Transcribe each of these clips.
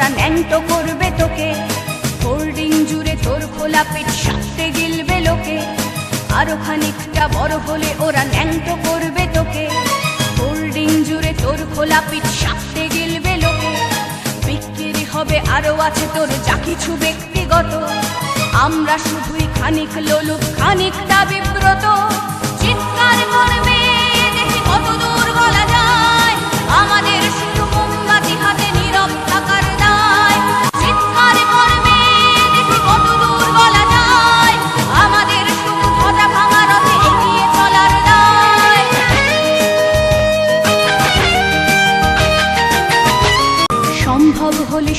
ওরা ন্যাংটো করবে তোকে। হোল্ডিং জুড়ে তোর খোলা পিঠ সাপটে গিলবে লোকে। আরও খানিকটা বড় হলে ওরা ন্যাংটো করবে তোকে। হোল্ডিং জুড়ে তোর খোলা পিঠ সাপটে গিলবে লোকে। বিক্রি হবে আরও আছে তোর যা কিছু ব্যক্তিগত। আমরা শুধুই খানিক লোলুপ, খানিকটা বিব্রত। চিৎকার করবে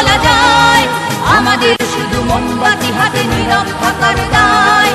বলা যায়। আমাদের শুধু মোমবাতি হাতে নীরব থাকার দায়।